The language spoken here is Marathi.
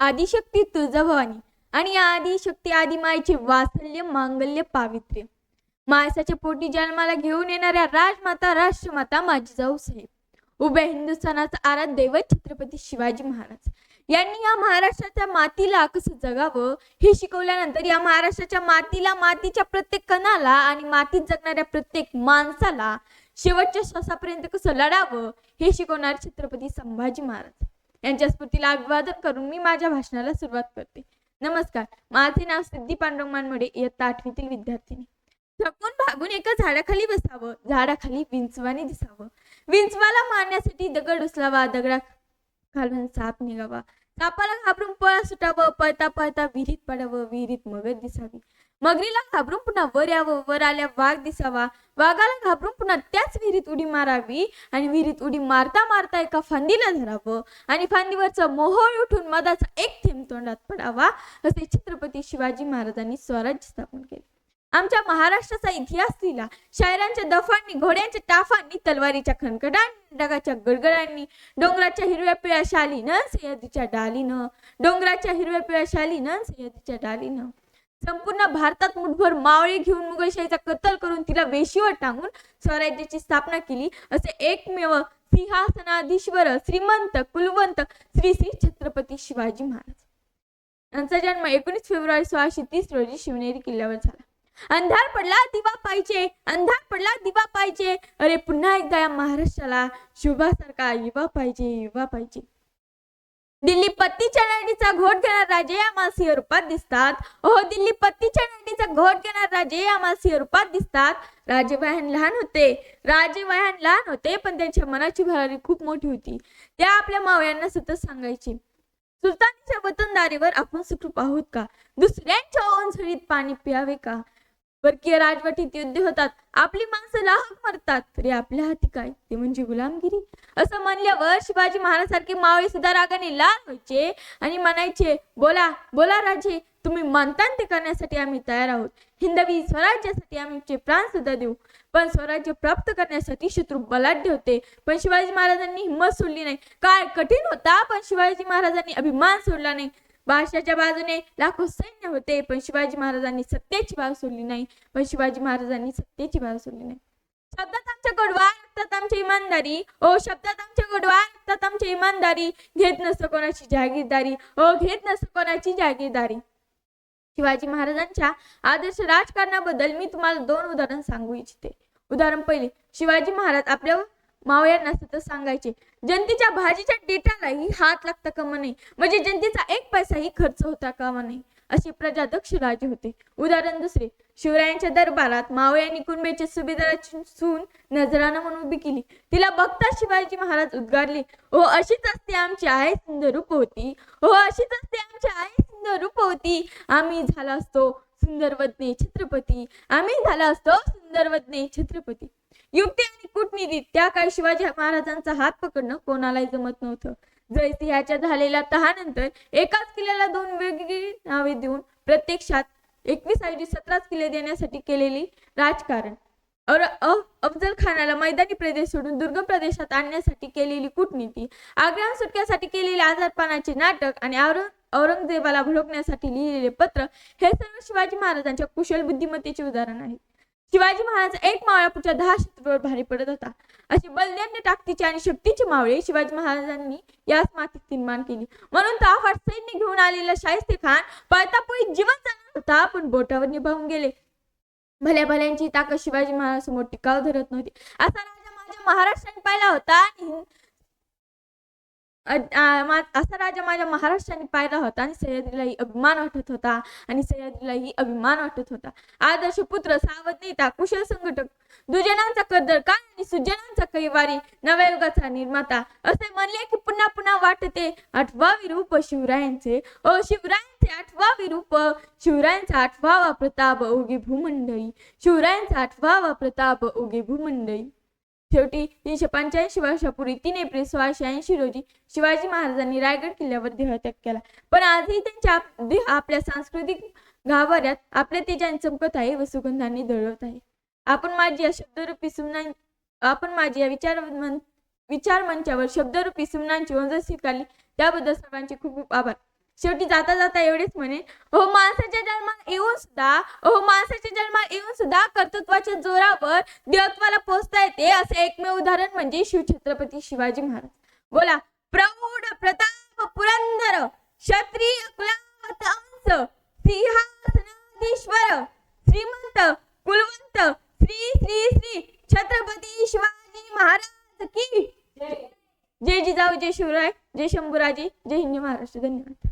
आदिशक्ती तुळजाभवानी आणि या आदिशक्ती आदिमायेचे वात्सल्य मांगल्य पावित्र्य. माणसाच्या पोटी जन्माला घेऊन येणाऱ्या राजमाता राष्ट्रमाता माझी जाऊ साहेब. उभ्या हिंदुस्थानाचा आराध दैवत छत्रपती शिवाजी महाराज. यांनी या महाराष्ट्राच्या मातीला कसं जगावं हे शिकवल्यानंतर या महाराष्ट्राच्या मातीला मातीच्या प्रत्येक कणाला आणि मातीत जगणाऱ्या प्रत्येक माणसाला शेवटच्या श्वासापर्यंत कसं लढावं हे शिकवणारे छत्रपती संभाजी महाराज. यांच्या स्फूर्तीला अभिवादन करून मी माझ्या भाषणाला सुरुवात करते. नमस्कार माझे नाव सिद्धी पांडुरंग मानमोडे इयत्ता आठवीतील विद्यार्थिनी. थकून भागून एका झाडाखाली बसावं झाडाखाली विंचवाने दिसावं. विंचवाला मारण्यासाठी दगड उचलावा दगडा खालून साप निघावा. सापाला घाबरून पळ सुटावं पळता पळता विहिरीत पडावं विहिरीत मगत दिसावी. मगरीला घाबरून पुन्हा वर यावं वर आल्या वाघ दिसावा. वाघाला घाबरून पुन्हा त्याच विहिरीत उडी मारावी आणि विहिरीत उडी मारता मारता एका फांदीला धरावं आणि फांदीवरचं मोहोळ उठून मधाचा एक थेंब तोंडात पडावा असे छत्रपती शिवाजी महाराजांनी स्वराज्य स्थापन केले. आमच्या महाराष्ट्राचा इतिहास लिहिला. शायरांच्या दफांनी घोड्यांच्या टाफांनी तलवारीच्या खणखडांनी डगाच्या गडगडांनी डोंगराच्या हिरव्या पिळ्या शालीनं सह्याद्रीच्या डालीनं डोंगराच्या हिरव्या पिळ्या शालीनं सह्याद्रीच्या डालीनं. संपूर्ण भारतात मुठभर मावळे घेऊन मुघलशाहीचा कत्तल करून तिला वेशीवर टांगून स्वराज्याची स्थापना केली. असे एकमेव सिंहासनाधीश्वर श्रीमंत कुलवंत श्री श्री छत्रपती शिवाजी महाराज. यांचा जन्म एकोणीस फेब्रुवारी सोळाशे तीस रोजी शिवनेरी किल्ल्यावर झाला. अंधार पडला दिवा पाहिजे अंधार पडला दिवा पाहिजे अरे पुन्हा एकदा या महाराष्ट्राला शुभासारखा युवा पाहिजे युवा पाहिजे. दिल्ली पत्तीच्या नाडीचा घोट घेणार राजे या मासिक रूपात दिसतात. हो दिल्ली पत्तीच्या नाडीचा घोट घेणार राजे या मासिक रूपात दिसतात. राजेवयान लहान होते. राजेवयान लहान होते पण त्यांच्या मनाची भरारी खूप मोठी होती. त्या आपल्या मावळ्यांना सतत सांगायची सुलतानीच्या वतनदारीवर आपण सुखरूप आहोत का? दुसऱ्यांच्या ओंसळीत पाणी प्यावे का? परकीय राजवटीत युद्ध होतात. आपली माणसं लाहक मरतात. तरी आपल्या हाती काय? ते म्हणजे गुलामगिरी? असं म्हणल्यावर शिवाजी महाराजांसारखे मावळे सुद्धा रागाने लाल व्हायचे आणि म्हणायचे बोला बोला राजे तुम्ही म्हणता ते करण्यासाठी आम्ही तयार आहोत. हिंदवी स्वराज्यासाठी आमचे प्राण सुद्धा देऊ. पण स्वराज्य प्राप्त करण्यासाठी शत्रू बलाढ्य होते. पण शिवाजी महाराजांनी हिंमत सोडली नाही. काय कठीण होता पण शिवाजी महाराजांनी अभिमान सोडला नाही. बादशाच्या बाजूने लाखो सैन्य होते पण शिवाजी महाराजांनी सत्तेची बाजू सोडली नाही. पण शिवाजी महाराजांनी सत्तेची बाजू सोडली नाही. शब्दात आमच्या कडवा रक्तात आमची इमानदारी. ओ शब्दात आमच्या गोडवा रक्तात आमची इमानदारी. घेत नसतो कोणाची जागीरदारी. ओ घेत नसतो कोणाची जागीरदारी. शिवाजी महाराजांच्या आदर्श राजकारणाबद्दल मी तुम्हाला दोन उदाहरण सांगू इच्छिते. उदाहरण पहिले शिवाजी महाराज आपल्या मावळ्यांना सतत सांगायचे जनतेच्या भाजीच्या डेटालाही हात लागता कामा नये. म्हणजे जनतेचा एक पैसाही खर्च होता कामा नये. असे प्रजादक्ष राजे होते. उदाहरण दुसरे शिवरायांच्या दरबारात मावळ्यांनी कुणबेच्या सुभेदाराची सून नजरानं म्हणून उभी केली. तिला बघता शिवाजी महाराज उद्गारले हो अशीच असते आमची आई सुंदर रूप होती. हो अशीच असते आमची आई सुंदर रूप होती. आम्ही झाला असतो सुंदरवदने छत्रपती. आम्ही झाला असतो सुंदरवदने छत्रपती. युक्ती आणि कूटनीती त्या काळी शिवाजी महाराजांचा हात पकडणं कोणालाही जमत नव्हतं. जयसिंहाच्या झालेल्या तहानंतर एकाच किल्ल्याला दोन वेगवेगळी नावे देऊन प्रत्यक्षात एकवीस ऐवजी सतराच किल्ले देण्यासाठी केलेली राजकारण. और अफजल खानाला मैदानी प्रदेश सोडून दुर्गम प्रदेशात आणण्यासाठी केलेली कूटनीती आग्रह सुटण्यासाठी केलेले आजारपणाचे नाटक आणि औरंग औरंगजेबाला भडकण्यासाठी लिहिलेले पत्र हे सर्व शिवाजी महाराजांच्या कुशल बुद्धिमत्तेचे उदाहरण आहे. शिवाजी महाराज एक मावळ्यापुढच्या दहा शत्रूवर भारी पडत होता. अशी बलदैन्य ताकदीचे आणि शक्तीचे मावळे शिवाजी महाराजांनी याच मातीत निर्माण केली. म्हणून ताफाट सैन्य घेऊन आलेला शाहिस्ते खान पळतापोळी जीवन जाणार होता पण बोटावर निभावून गेले. भल्या भल्यांची ताकद शिवाजी महाराज समोर टिकाव धरत नव्हती. असा राजा माझ्या महाराष्ट्राने पाहिला होता आणि असा राजा माझ्या महाराष्ट्राने पाहिला होता आणि सह्याद्रीलाही अभिमान वाटत होता आणि सह्याद्रीलाही अभिमान वाटत होता. आदर्श पुत्र सावध नेता कुशल संघटक दुजनांचा कदरकार आणि सुजनांचा कैवारी नव्या युगाचा निर्माता. असे म्हणले की पुन्हा पुन्हा वाटते आठवावी रूप शिवरायांचे. ओ शिवरायांचे आठवावी रूप शिवरायांचा आठवावा प्रताप ओगे भूमंडई शिवरायांचा आठवावा प्रताप ओगे भूमंडई शेवटी तीनशे पंच्याऐंशी वर्षापूर्वी तीन एप्रिल सोळाशे ऐंशी रोजी शिवाजी महाराजांनी रायगड किल्ल्यावर देहत्याग केला. पण आजही त्यांच्या देह आपल्या सांस्कृतिक गावाऱ्यात आपल्या तेजाने चमकत आहे व सुगंधांनी दळवत आहे. आपण माझी या शब्दरूपी सुमना आपण माझी या विचार मन विचार मंचावर शब्दरूपी सुमनांची ओंजळ स्वीकारली त्याबद्दल सर्वांचे खूप खूप आभार. शेवटी जाता जाता एवढेच म्हणे हो माणसाच्या जन्मात येऊन सुद्धा हो माणसाच्या जन्मात येऊन सुद्धा कर्तृत्वाच्या जोरावर देवत्वाला पोहोचता येते असे एकमेव उदाहरण म्हणजे शिवछत्रपती शिवाजी महाराज. बोला प्रौढ प्रताप पुरंदर क्षत्रिय कुलावत अंश सिंहासनाधीश्वर श्रीमंत कुलवंत श्री श्री श्री छत्रपती शिवाजी महाराज की जय जिजाऊ जय शिवराय जय शंभूराजी जय हिंद महाराष्ट्र धन्यवाद।